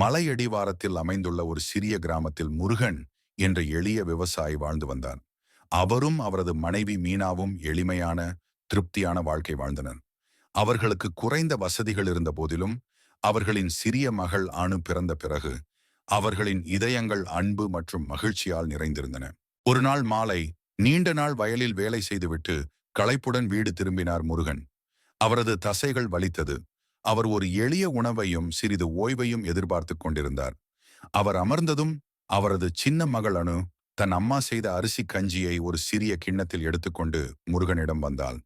மலையடிவாரத்தில் அமைந்துள்ள ஒரு சிறிய கிராமத்தில் முருகன் என்ற எளிய விவசாயி வாழ்ந்து வந்தார். அவரும் அவரது மனைவி மீனாவும் எளிமையான திருப்தியான வாழ்க்கை வாழ்ந்தனர். அவர்களுக்கு குறைந்த வசதிகள் இருந்த போதிலும் அவர்களின் சிறிய மகள் அணு பிறந்த பிறகு அவர்களின் இதயங்கள் அன்பு மற்றும் மகிழ்ச்சியால் நிறைந்திருந்தன. ஒரு நாள் மாலை நீண்ட நாள் வயலில் வேலை செய்துவிட்டு களைப்புடன் வீடு திரும்பினார் முருகன். அவரது தசைகள் வலித்தது. அவர் ஒரு எளிய உணவையும் சிறிது ஓய்வையும் எதிர்பார்த்து கொண்டிருந்தார். அவர் அமர்ந்ததும் அவரது சின்ன மகள் அணு தன் அம்மா செய்த அரிசி கஞ்சியை ஒரு சிறிய கிண்ணத்தில் எடுத்துக்கொண்டு முருகனிடம் வந்தாள்.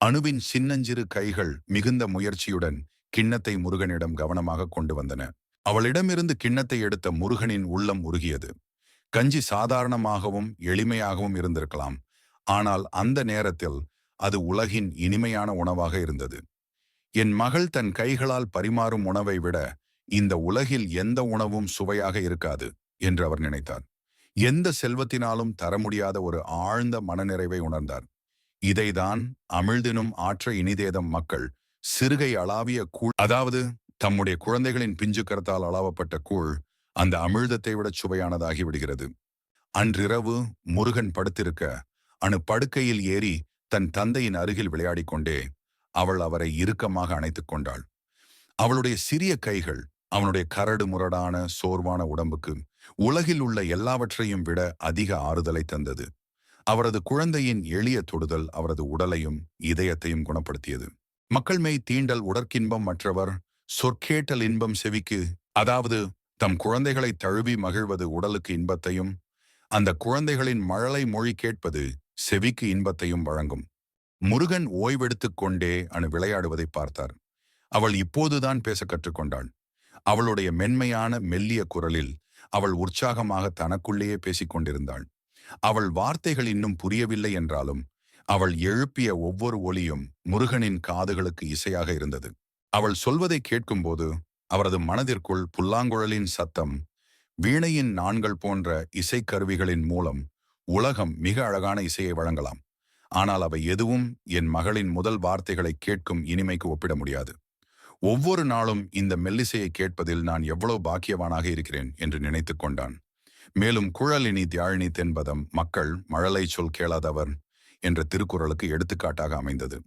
அணுவின் சின்னஞ்சிறு கைகள் மிகுந்த முயற்சியுடன் கிண்ணத்தை முருகனிடம் கவனமாக கொண்டு வந்தன. அவளிடமிருந்து கிண்ணத்தை எடுத்த முருகனின் உள்ளம் உருகியது. கஞ்சி சாதாரணமாகவும் எளிமையாகவும் இருந்திருக்கலாம். ஆனால் அந்த நேரத்தில் அது உலகின் இனிமையான உணவாக இருந்தது. என் மகள் தன் கைகளால் பரிமாறும் உணவை விட இந்த உலகில் எந்த உணவும் சுவையாக இருக்காது என்று அவர் நினைத்தார். எந்த செல்வத்தினாலும் தர முடியாத ஒரு ஆழ்ந்த மனநிறைவை உணர்ந்தார். இதைதான் அமிழ்தினும் ஆற்ற இனிதேதம் மக்கள் சிறுகை அளாவிய கூழ் அதாவது தம்முடைய குழந்தைகளின் பிஞ்சுக்கரத்தால் அளவப்பட்ட கூழ் அந்த அமிழ்தத்தை விட சுவையானதாகி விடுகிறது. அன்றிரவு முருகன் படுத்திருக்க அணு படுக்கையில் ஏறி தன் தந்தையின் அருகில் விளையாடிக் கொண்டே அவள் அவரை இறுக்கமாக அணைத்துக் கொண்டாள். அவளுடைய சிறிய கைகள் அவனுடைய கரடு முரடான சோர்வான உடம்புக்கு உலகில் உள்ள எல்லாவற்றையும் விட அதிக ஆறுதலை தந்தது. அவரது குழந்தையின் எளிய தொடுதல் அவரது உடலையும் இதயத்தையும் குணப்படுத்தியது. மக்கள் மெய் தீண்டல் உடற்கின்பம் மற்றவர் சொற்கேட்டல் இன்பம் செவிக்கு அதாவது தம் குழந்தைகளை தழுவி மகிழ்வது உடலுக்கு இன்பத்தையும் அந்த குழந்தைகளின் மழலை மொழி கேட்பது செவிக்கு இன்பத்தையும் வழங்கும். முருகன் ஓய்வெடுத்துக் கொண்டே அணு விளையாடுவதை பார்த்தார். அவள் இப்போதுதான் பேச கற்றுக்கொண்டாள். அவளுடைய மென்மையான மெல்லிய குரலில் அவள் உற்சாகமாக தனக்குள்ளேயே பேசிக் கொண்டிருந்தாள். அவள் வார்த்தைகள் இன்னும் புரியவில்லை என்றாலும் அவள் எழுப்பிய ஒவ்வொரு ஒலியும் முருகனின் காதுகளுக்கு இசையாக இருந்தது. அவள் சொல்வதை கேட்கும்போது அவரது மனதிற்குள் புல்லாங்குழலின் சத்தம் வீணையின் நான்கள் போன்ற இசைக்கருவிகளின் மூலம் உலகம் மிக அழகான இசையை வழங்கலாம். ஆனால் அவை எதுவும் என் மகளின் முதல் வார்த்தைகளை கேட்கும் இனிமைக்கு ஒப்பிட முடியாது. ஒவ்வொரு நாளும் இந்த மெல்லிசையை கேட்பதில் நான் எவ்வளவு பாக்கியவானாக இருக்கிறேன் என்று நினைத்துக் கொண்டான். மேலும் குழலினி தியாழினி தென்பதம் மக்கள் மழலை சொல் கேளாதவர் என்ற திருக்குறளுக்கு எடுத்துக்காட்டாக அமைந்தது.